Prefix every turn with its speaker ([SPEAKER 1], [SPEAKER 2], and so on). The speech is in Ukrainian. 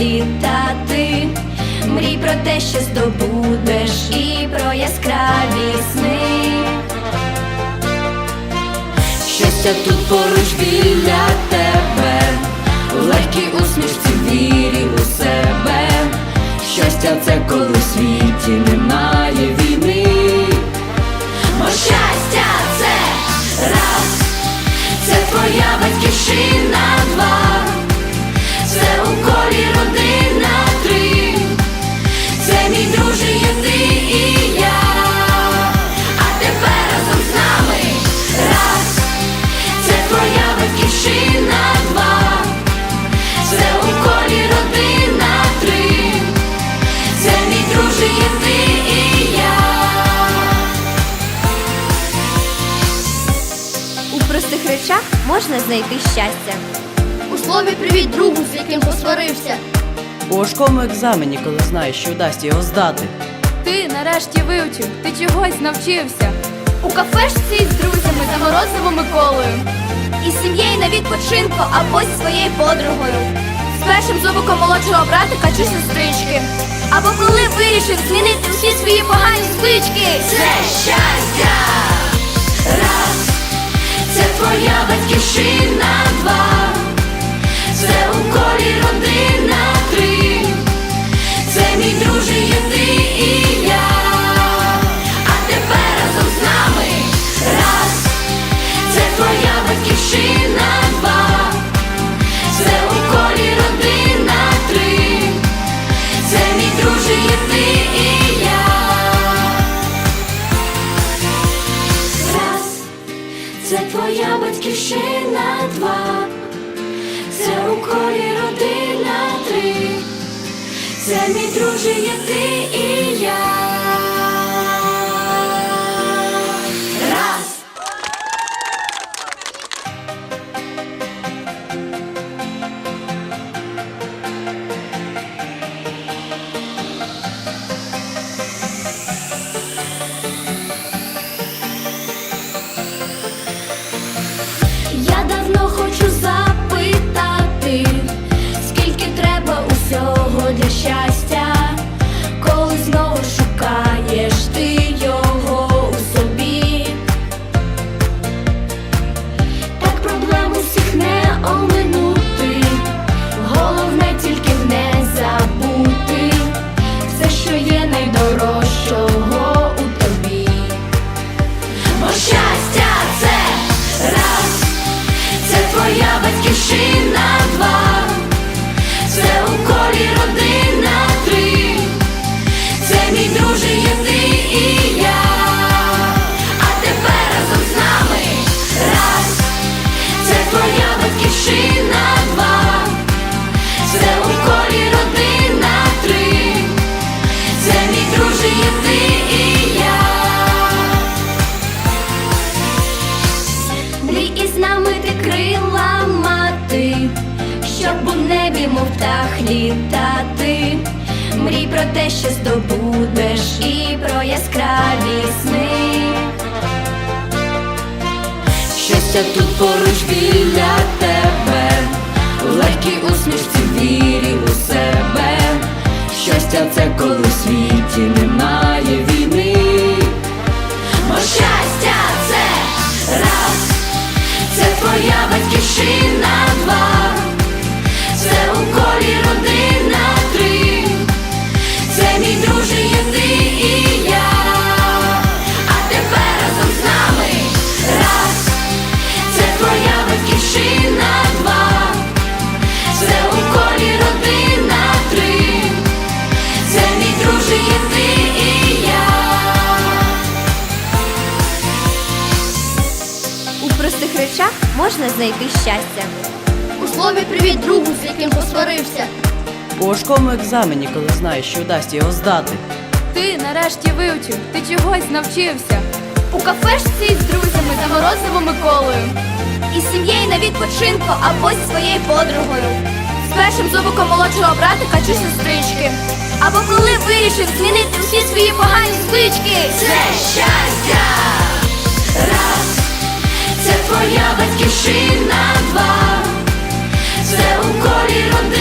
[SPEAKER 1] літати. Мрій про те, що здобудеш, і про яскраві сни. Щастя тут поруч біля тебе, легкій усмішці вірі у себе. Щастя це коли в світі
[SPEAKER 2] можна знайти щастя.
[SPEAKER 3] У слові привіт другу, з яким посварився.
[SPEAKER 4] У важкому екзамені, коли знаєш, що вдасться його здати.
[SPEAKER 5] Ти нарешті вивчив, ти чогось навчився.
[SPEAKER 3] У кафешці з друзями за морозивом Миколою.
[SPEAKER 2] Із сім'єю на відпочинку або зі своєю подругою.
[SPEAKER 3] З першим зубиком молодшого братика чи сестрички.
[SPEAKER 2] Або коли вирішив змінити всі свої погані звички.
[SPEAKER 1] Це щастя раз, це твоя батьківщина два, це твоя батьківщина два, це у колі родина три, це мій друже є ти літати. Мрій про те, що здобудеш, і про яскраві сни. Щастя тут поруч біля тебе, легкі усмішці вірі у себе. Щастя це коли в світі немає
[SPEAKER 2] можна знайти щастя.
[SPEAKER 3] У слові привіт другу, з яким посварився.
[SPEAKER 4] У важкому екзамені, коли знаєш, що вдасться його здати.
[SPEAKER 5] Ти нарешті вивчив, ти чогось навчився.
[SPEAKER 3] У кафешці з друзями за морозивом Миколою.
[SPEAKER 2] Із сім'єю на відпочинку або зі своєю подругою.
[SPEAKER 3] З першим зубиком молодшого братика чи сестрички.
[SPEAKER 2] Або коли вирішив змінити всі свої погані звички.
[SPEAKER 1] Це щастя це твоя батьківщина два, це у колі родини.